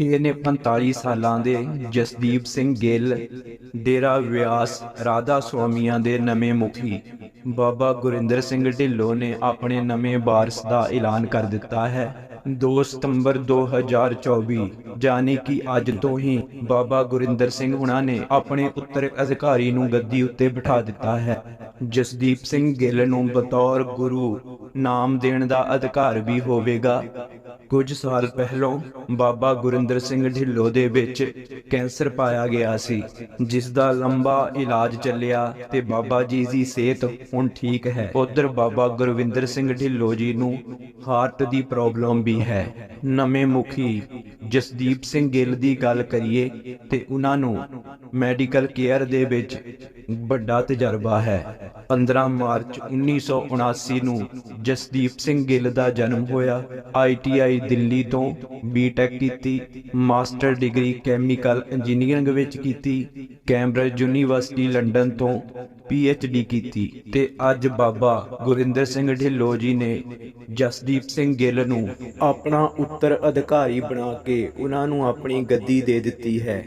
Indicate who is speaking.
Speaker 1: ਇਹ 45 ਸਾਲਾਂ ਦੇ ਜਸਦੀਪ ਸਿੰਘ ਗਿੱਲ, ਡੇਰਾ ਵਿਆਸ, ਰਾਧਾ ਸੁਆਮੀਆਂ ਦੇ ਨਵੇਂ ਮੁਖੀ, ਬਾਬਾ ਗੁਰਿੰਦਰ ਸਿੰਘ ਢਿੱਲੋਂ ਨੇ ਆਪਣੇ ਨਵੇਂ ਵਾਰਸ ਦਾ ਐਲਾਨ ਕਰ ਦਿੱਤਾ ਹੈ। 2 ਸਤੰਬਰ 2024 ਜਾਨੀ ਕਿ ਅੱਜ ਤੋਂ ਹੀ ਬਾਬਾ ਗੁਰਿੰਦਰ ਸਿੰਘ ਹੁਣਾਂ ਨੇ ਆਪਣੇ ਉੱਤਰ ਅਧਿਕਾਰੀ ਨੂੰ ਗੱਦੀ ਉੱਤੇ ਬਿਠਾ ਦਿੱਤਾ ਹੈ। ਜਸਦੀਪ ਸਿੰਘ ਗਿੱਲ ਨੂੰ ਬਤੌਰ ਗੁਰੂ ਨਾਮ ਦੇਣ ਦਾ ਅਧਿਕਾਰ ਵੀ ਹੋਵੇਗਾ। ਕੁਝ ਸਾਲ ਪਹਿਲਾਂ ਬਾਬਾ ਗੁਰਿੰਦਰ ਸਿੰਘ ਢਿੱਲੋਂ ਦੇ ਵਿੱਚ ਕੈਂਸਰ ਪਾਇਆ ਗਿਆ ਸੀ ਜਿਸ ਦਾ ਲੰਬਾ ਇਲਾਜ ਚੱਲਿਆ ਤੇ ਬਾਬਾ ਜੀ ਦੀ ਸਿਹਤ ਹੁਣ ਠੀਕ ਹੈ। ਉਧਰ ਬਾਬਾ ਗੁਰਵਿੰਦਰ ਸਿੰਘ ਢਿੱਲੋਂ ਜੀ ਨੂੰ ਹਾਰਟ ਦੀ ਪ੍ਰੋਬਲਮ ਵੀ ਹੈ। ਨਵੇਂ ਮੁਖੀ ਜਸਦੀਪ ਸਿੰਘ ਗਿੱਲ ਦੀ ਗੱਲ ਕਰੀਏ ਤੇ ਉਹਨਾਂ ਨੂੰ ਮੈਡੀਕਲ ਕੇਅਰ ਦੇ ਵਿੱਚ ਵੱਡਾ ਤਜਰਬਾ ਹੈ। 15 ਮਾਰਚ 1979 ਨੂੰ ਜਸਦੀਪ ਸਿੰਘ ਗਿੱਲ ਦਾ ਜਨਮ ਹੋਇਆ। ਆਈਟੀਆਈ ਦਿੱਲੀ ਤੋਂ ਬੀਟੈਕ ਕੀਤੀ, ਮਾਸਟਰ ਡਿਗਰੀ ਕੈਮੀਕਲ ਇੰਜੀਨੀਅਰਿੰਗ ਵਿੱਚ ਕੀਤੀ, ਕੈਂਬਰਿਜ ਯੂਨੀਵਰਸਿਟੀ ਲੰਡਨ ਤੋਂ ਪੀਐਚਡੀ ਕੀਤੀ ਤੇ ਅੱਜ ਬਾਬਾ ਗੁਰਿੰਦਰ ਸਿੰਘ ਢਿੱਲੋਂ ਜੀ ਨੇ ਜਸਦੀਪ ਸਿੰਘ ਗਿੱਲ ਨੂੰ ਆਪਣਾ ਉੱਤਰ ਅਧਿਕਾਰੀ ਬਣਾ ਕੇ ਉਹਨਾਂ ਨੂੰ ਆਪਣੀ ਗੱਦੀ ਦੇ ਦਿੱਤੀ ਹੈ।